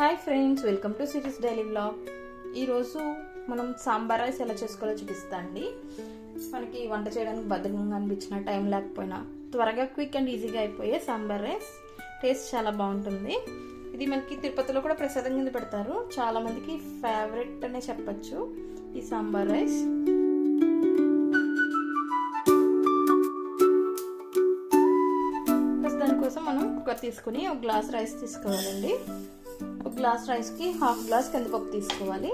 Hi friends welcome to series daily blog ఈరోజు మనం sambar rice ఎలా చేసుకోవాలో చూపిస్తా అండి. మనకి వంట చేయడానికి బద్ధకంగా అనిపించిన టైం లేకపోయినా త్వరగా క్విక్ అండ్ ఈజీగా అయిపోయే సాంబార్ రైస్. టేస్ట్ చాలా బాగుంటుంది. ఇది మనకి తిరుపతిలో కూడా ప్రసాదం కింద పెడతారు. చాలామందికి ఫేవరెట్ అనే చెప్పచ్చు ఈ సాంబార్ రైస్. దానికోసం మనం కుక్కర్ తీసుకుని ఒక గ్లాస్ రైస్ తీసుకోవాలండి. ఒక గ్లాస్ రైస్కి హాఫ్ గ్లాస్ కందిపప్పు తీసుకోవాలి.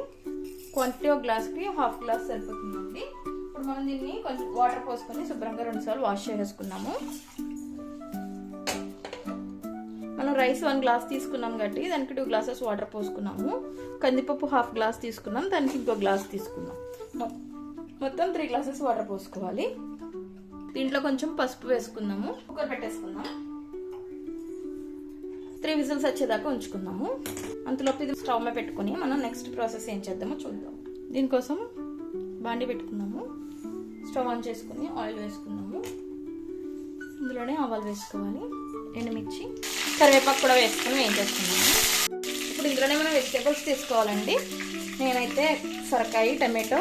క్వాంటిటీ ఒక గ్లాస్కి హాఫ్ గ్లాస్ సరిపోతుందండి. ఇప్పుడు మనం దీన్ని కొంచెం వాటర్ పోసుకొని శుభ్రంగా రెండుసార్లు వాష్ చేసేసుకున్నాము. మనం రైస్ వన్ గ్లాస్ తీసుకున్నాం కాబట్టి దానికి టూ గ్లాసెస్ వాటర్ పోసుకున్నాము. కందిపప్పు హాఫ్ గ్లాస్ తీసుకున్నాం దానికి ఇంకో గ్లాస్ తీసుకున్నాం. మొత్తం త్రీ గ్లాసెస్ వాటర్ పోసుకోవాలి. దీంట్లో కొంచెం పసుపు వేసుకున్నాము. కుక్కర్ పెట్టేసుకుందాం త్రీ విజిల్స్ వచ్చేదాకా ఉంచుకుందాము. అంతలోపు ఇది స్టవ్ మీద పెట్టుకుని మనం నెక్స్ట్ ప్రాసెస్ ఏం చేద్దామో చూద్దాం. దీనికోసం బాండి పెట్టుకున్నాము స్టవ్ ఆన్ చేసుకుని ఆయిల్ వేసుకున్నాము ఇందులోనే ఆవాలు వేసుకోవాలి ఎండుమిర్చి కరివేపాకు కూడా వేసుకుని ఏం చేస్తున్నాము ఇప్పుడు ఇందులోనే మనం వెజిటేబుల్స్ తీసుకోవాలండి. నేనైతే సొరకాయ టమాటో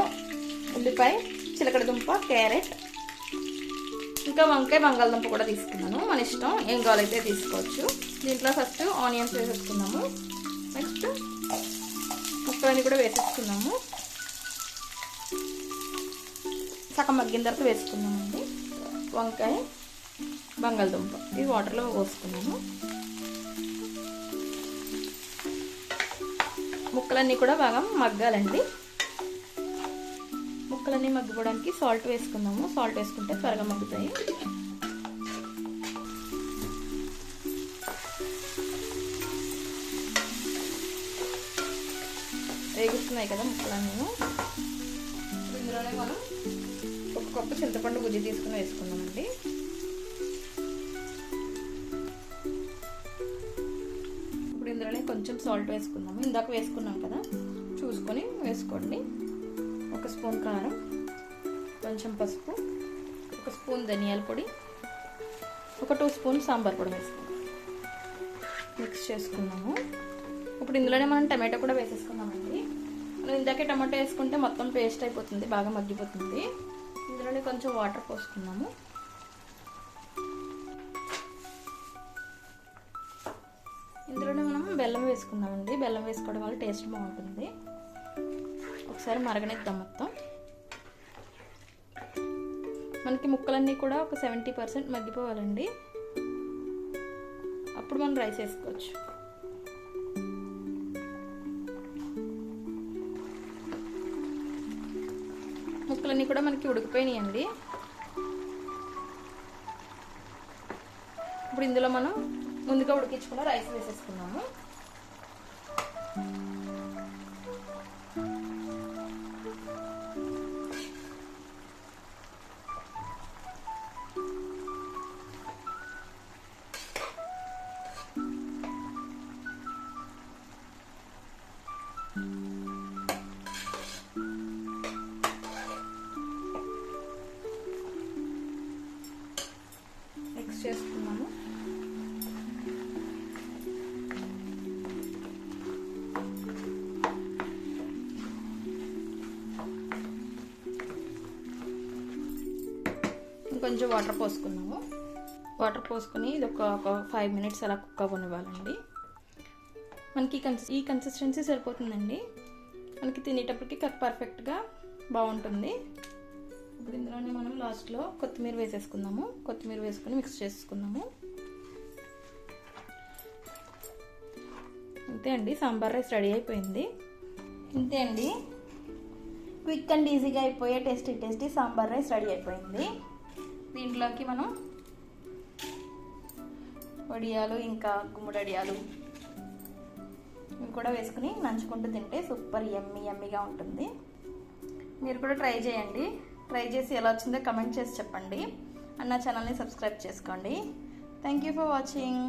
ఉల్లిపాయ చిలకడదుంప క్యారెట్ ఇంకా వంకాయ బంగాళదుంప కూడా తీసుకున్నాను. మన ఇష్టం ఏం కావాలైతే తీసుకోవచ్చు. దీంట్లో ఫస్ట్ ఆనియన్స్ వేసేసుకున్నాము. నెక్స్ట్ ముక్కలన్నీ కూడా వేసేసుకున్నాము. సగం మగ్గిన తర్వాత వేసుకున్నామండి. వంకాయ బంగాళదుంప ఇది వాటర్లో పోసుకున్నాము. ముక్కలన్నీ కూడా బాగా మగ్గాలండి. ముక్కలన్నీ మగ్గిపోవడానికి సాల్ట్ వేసుకున్నాము. సాల్ట్ వేసుకుంటే త్వరగా మగ్గుతాయి. వేగుతున్నాయి కదా ముక్కలన్నీ నేను. ఇందులోనే మనం ఒక కప్పు చింతపండు గుజ్జి తీసుకుని వేసుకున్నామండి ఇప్పుడు ఇందులోనే కొంచెం సాల్ట్ వేసుకుందాము. ఇందాక వేసుకున్నాం కదా. చూసుకొని వేసుకోండి. ఒక స్పూన్ కారం కొంచెం పసుపు ఒక స్పూన్ ధనియాల పొడి ఒక టూ స్పూన్ సాంబార్ పొడి వేసుకుందాం. మిక్స్ చేసుకున్నాము ఇప్పుడు ఇందులోనే మనం టమాటో కూడా వేసేసుకున్నామండి మనం ఇందాకే టమాటో వేసుకుంటే మొత్తం పేస్ట్ అయిపోతుంది బాగా మగ్గిపోతుంది. ఇందులోనే కొంచెం వాటర్ పోసుకున్నాము. ఇందులోనే మనం బెల్లం వేసుకుందామండి. బెల్లం వేసుకోవడం వల్ల టేస్ట్ బాగుంటుంది. ఒకసారి మరగనిద్దాం మొత్తం. మనకి ముక్కలన్నీ కూడా ఒక సెవెంటీ పర్సెంట్ మగ్గిపోవాలండి. అప్పుడు మనం రైస్ వేసుకోవచ్చు. ముక్కలన్నీ కూడా మనకి ఉడికిపోయినాయండి. ఇప్పుడు ఇందులో మనం ముందుగా ఉడికించుకున్న రైస్ వేసేసుకున్నాము. ఇంకొంచెం వాటర్ పోసుకున్నాము. వాటర్ పోసుకొని ఇది ఒక ఫైవ్ మినిట్స్ అలా కుక్ అవ్వనివ్వాలండి. మనకి కన్స్ ఈ కన్సిస్టెన్సీ సరిపోతుందండి. మనకి తినేటప్పటికి కట్ పర్ఫెక్ట్గా బాగుంటుంది. ఇప్పుడు ఇందులోనే మనం లాస్ట్లో కొత్తిమీర వేసేసుకుందాము. కొత్తిమీర వేసుకొని మిక్స్ చేసుకుందాము. అంతే అండి సాంబార్ రైస్ రెడీ అయిపోయింది. ఇంతే అండి. క్విక్ అండ్ ఈజీగా అయిపోయే tasty tasty sambar rice ready అయిపోయింది. దీంట్లోకి మనం వడియాలు ఇంకా గుమ్మడడియాలు ఇవి కూడా వేసుకుని నంచుకుంటూ తింటే సూపర్ ఎమ్మి ఎమ్మిగా ఉంటుంది. మీరు కూడా ట్రై చేయండి. ట్రై చేసి ఎలా వచ్చిందో కమెంట్ చేసి చెప్పండి. అండ్ నా ఛానల్ని సబ్స్క్రైబ్ చేసుకోండి. Thank you for watching